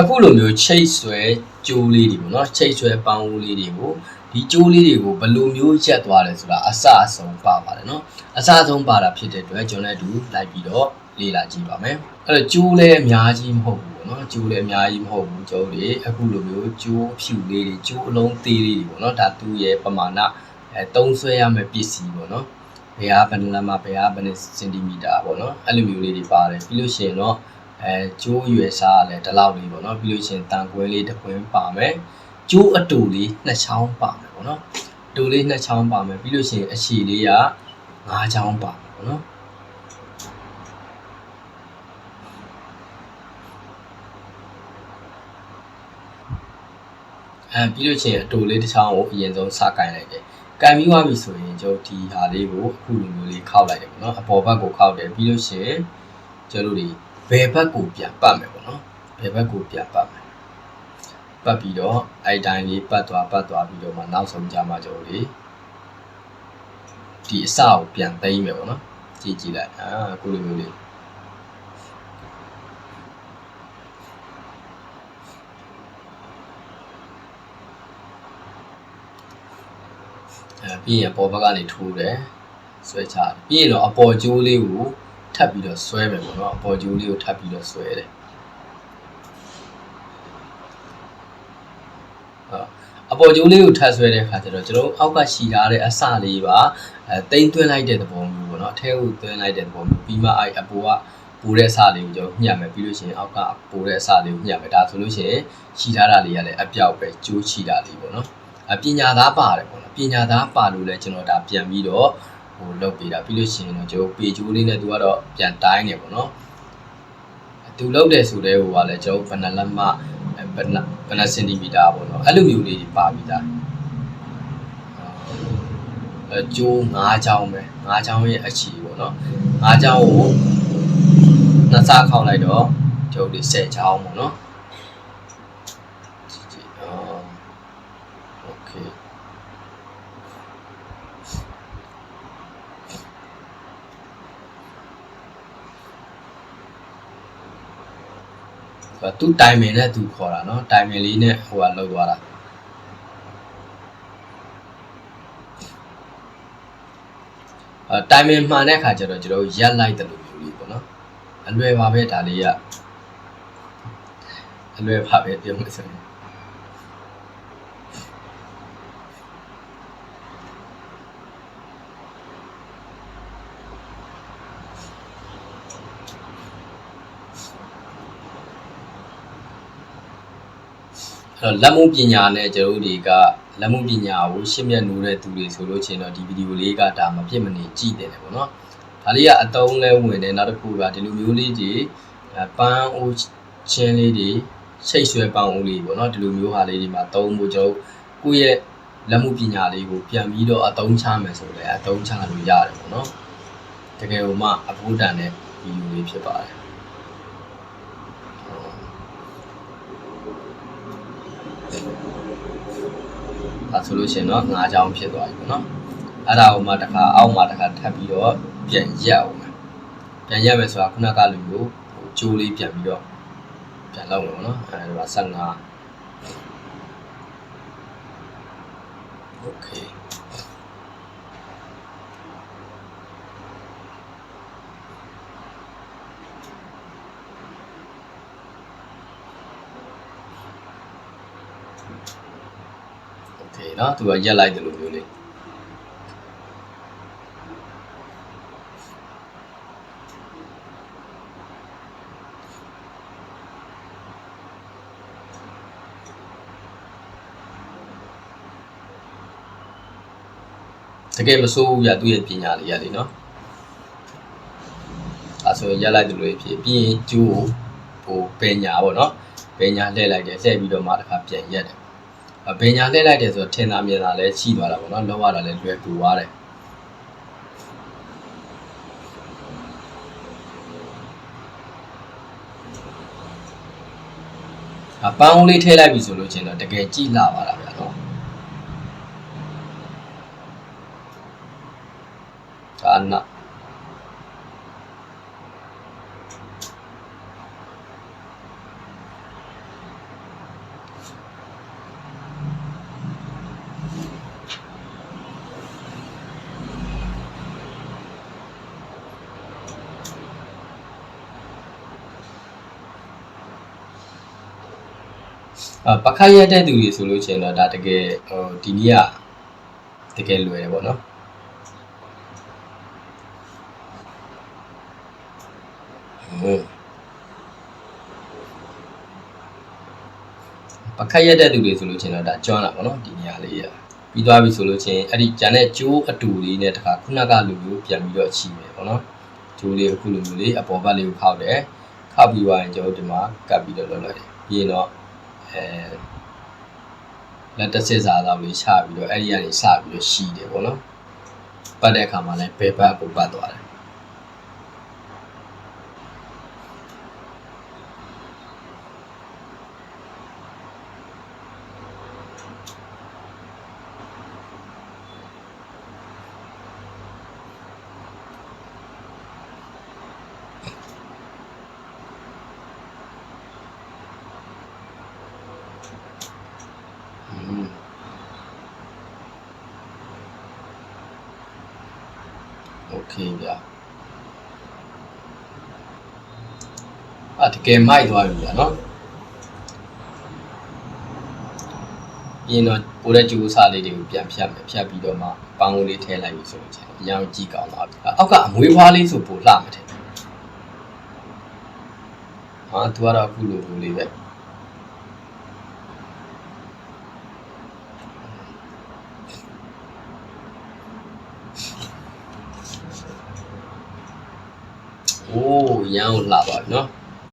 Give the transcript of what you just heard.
အခုလိုမျိုးချိတ်ဆွဲကြိုးလေးတွေပေါ့နော်ချိတ်ဆွဲပေါင်းဦးလေးတွေကိုဒီကြိုးလေးတွေကိုဘယ်လိုမျိုးရက်သွားလဲဆိုတာအစအဆုံးပါပါတယ်နော်အစအဆုံးပါတာဖြစ်တဲ့အတွက်ကျွန်တော်လည်းအတူလိုက်ပြီးတော့လေ့လာကြည့်ပါမယ်အဲ့တော့ကြိုးလည်းအများကြီးမဟုတ်ဘူးပေါ့နော်ကြိုးလည်းအများကြီးမဟုတ်ဘူးကျုပ်တွေအခုလိုမျိုးကြိုးဖြူလေးတွေကြိုးအလုံးသေးလေးတွေပေါ့နော်ဒါသူ့ရဲ့ပမာဏအဲတုံးဆွဲရမယ့်ပစ္စည်းပေါ့နော်ဘယ်ဟာဘယ်နှလမ်းမှာဘယ်ဟာဘယ်နှစင်တီမီတာပေါ့နော်အဲ့လိုမျိုးလေးတွေပါတယ်ပြီးလို့ရှိရင်တော့ အဲကျိုးရွယ်စားကလည်းဒီလောက်လေးပေါ့နော်ပြီးလို့ရှိရင်တန်ကွဲလေးတစ်ခွင်းပါမယ်ကျိုးအတူလေးနှစ်ချောင်းပါမယ်ပေါ့နော်အတူလေးနှစ်ချောင်းပါမယ်ပြီးလို့ရှိရင်အချီလေးက၅ချောင်းပါမယ်ပေါ့နော်အဲပြီးလို့ရှိရင်အတူလေးတစ်ချောင်းကိုအရင်ဆုံးစကင်လိုက်တယ်ကင်ပြီးသွားပြီဆိုရင်ကျုပ်ဒီဟာလေးကိုအခုလိုမျိုးလေးခောက်လိုက်တယ်ပေါ့နော်အပေါ်ဘက်ကိုခောက်တယ်ပြီးလို့ရှိရင်ကျတို့တွေ ဘယ်ဘက်ကိုပြန်ပတ်မယ်ပေါ့နော်ဘယ်ဘက်ကိုပြန်ပတ်မယ်ပတ်ပြီးတော့အဲ့တိုင်းလေးပတ်သွားပတ်သွားပြီးတော့မှနောက်ဆုံးကြမှာကျွန်တော်လေးဒီအစကိုပြန်သိမ်းမယ်ပေါ့နော်ကြည့်ကြည့်လိုက်အာအခုလိုမျိုးလေးအဲပြီးရင်အပေါ်ဘက်ကနေထိုးတယ်ဆွဲချတယ်ပြီးရင်တော့အပေါ်ကျိုးလေးကို ထပ်ပြီးတော့ဆွဲမယ်ပေါ့နော်အပေါ်ကျိုးလေးကိုထပ်ပြီးတော့ဆွဲတယ်ဟုတ်အပေါ်ကျိုးလေးကိုထပ်ဆွဲတဲ့အခါကျတော့ကျွန်တော်အောက်ကရှည်ထားတဲ့အစလေးပါအဲတိမ့်သွင်းလိုက်တဲ့သဘောမျိုးပေါ့နော်အထဲကိုသွင်းလိုက်တဲ့သဘောမျိုးပြီးမှအဲ့အပေါ်ကပိုးတဲ့အစလေးကိုကျွန်တော်ညှပ်မယ်ပြီးလို့ရှိရင်အောက်ကပိုးတဲ့အစလေးကိုညှပ်မယ်ဒါဆိုလို့ရှိရင်ရှည်ထားတာလေးကလည်းအပြောက်ပဲကျိုးချီတာလေးပေါ့နော်အပညာသားပါတယ်ပေါ့နော်ပညာသားပါလို့လည်းကျွန်တော်ဒါပြန်ပြီးတော့ ဟိုလုပ်ပေးတာပြီးလို့ရှိရင်တော့ကျွန်တော်ပေကျိုးလေးနဲ့သူကတော့ပြန်တိုင်းနေပေါ့နော်သူလုပ်တယ်ဆိုတဲ့ဟိုကလည်းကျွန်တော်ဘယ်နှလက်မဘယ်နှဘယ်နှစင်တီမီတာပေါ့နော်အဲ့လိုမျိုးလေးပါပြီးသားအဲကျိုး၅ချောင်းပဲ၅ချောင်းရဲ့အချီပေါ့နော်၅ချောင်းကိုနှစ်ဆခောက်လိုက်တော့ကျုပ်ဒီ၁၀ချောင်းပေါ့နော် သူ့တိုင်ပင်နဲ့သူခေါ်တာနော်တိုင်ပင်လေးနဲ့ဟိုကလောက်သွားတာအဲတိုင်ပင်မှန်တဲ့အခါကျတော့ကျွန်တော်ရက်လိုက်တယ်လို့မျိုးလေးပေါ့နော်အလွယ်ပါပဲဒါလေးကအလွယ်ပါပဲပြောမှဆိုရင် တော့လက်မှုပညာနဲ့ကျွန်တော်တို့တွေကလက်မှုပညာကိုရှင်းမြတ်နိုးတဲ့သူတွေဆိုလို့ချင်းတော့ဒီဗီဒီယိုလေးကဒါမဖြစ်မနေကြည့်တယ်ပေါ့နော်ဒါလေးကအတုံးလဲဝင်တယ်နောက်တစ်ခုကဒီလိုမျိုးလေးတွေပန်းအိုးချင်းလေးတွေချိတ်ဆွဲပန်းအိုးလေးပေါ့နော်ဒီလိုမျိုးဟာလေးတွေမှာသုံးဖို့ကျွန်တော်ကိုယ့်ရဲ့လက်မှုပညာလေးကိုပြန်ပြီးတော့အသုံးချမယ်ဆိုလည်းအသုံးချလို့ရတယ်ပေါ့နော်တကယ်လို့မှအဖို့တန်တဲ့ဗီဒီယိုလေးဖြစ်ပါတယ် ဒါဆိုလို့ရှိရင်တော့ငါးချောင်းဖြစ်သွားပြီပေါ့နော်အဲ့ဒါကိုမှတစ်ခါအောက်မှာတစ်ခါထပ်ပြီးတော့ပြန်ရက်အောင်မယ်ပြန်ရက်မယ်ဆိုတာခုနကလိုမျိုးဟိုကျိုးလေးပြန်ပြီးတော့ပြန်လောက်မယ်ပေါ့နော်အဲ့ဒါ15โอเคโอเคเนาะသူကရက်လိုက်တယ်လို့မျိုးလေးတကယ်မစိုးဘူးရသူ့ရဲ့ပညာလေးရလေเนาะအဲဆိုရင်ရက်လိုက်တယ်လို့ဖြစ်ပြီးရင်ကျိုးဟိုပညာပေါ့เนาะပညာလှည့်လိုက်တယ်လှည့်ပြီးတော့မှတစ်ခါပြန်ရက်တယ် အပညာလှည့်လိုက်တယ်ဆိုတော့ထင်သာမြင်သာလည်းရှိသွားတာပေါ့နော်လောက်ရတာလည်းလွယ်ကူသွားတယ်အပန်းဦးလေးထည့်လိုက်ပြီဆိုလို့ချင်းတော့တကယ်ကြည်လာပါလားဗျာနော်ဒါနာ ပခတ်ရက်တဲ့သူတွေဆိုလို့ရှိရင်တော့ဒါတကယ်ဟိုဒီနေ့ကတကယ်လွယ်တယ်ပေါ့နော်ဟုတ်ပခတ်ရက်တဲ့သူတွေဆိုလို့ရှိရင်တော့ဒါကျွမ်းလာပေါ့နော်ဒီနေရာလေးရပြီးသွားပြီဆိုလို့ချင်းအဲ့ဒီဂျန်တဲ့ကျိုးအတူလေးနဲ့တခါခုနကလူမျိုးပြန်ပြီးတော့ချီမယ်ပေါ့နော်ကျိုးလေးအခုလိုမျိုးလေးအပေါ်ဘက်လေးကိုခောက်တယ်ခောက်ပြီးသွားရင်ကျွန်တော်ဒီမှာကပ်ပြီးတော့လုပ်လိုက်တယ်ပြီးရင်တော့ အဲလက်တစ်စစ်စားသားလေးချပြီးတော့အဲ့ဒီကနေစပြီးတော့ရှီတယ်ပေါ့နော်ပတ်တဲ့အခါမှာလည်းဘယ်ဘက်ကိုပတ်သွားတယ် อืม โอเคဗျာအတကယ်မိုက်သွားပြီဗျာเนาะပြီးရင်တော့ပိုတဲ့ကျူးစားလေးတွေကိုပြန်ဖြတ်မယ်ဖြတ်ပြီးတော့မှပန်းကုန်လေးထည့်လိုက်ပြီဆိုလို့ချင်းအရင်ကြည့်ကောင်းသွားပြီအောက်ကအမွေးဖွားလေးဆိုပိုလှမှာတယ်ဟာသူကတော့အခုလိုလိုလေးပဲ များကိုလှပါပြီနော်။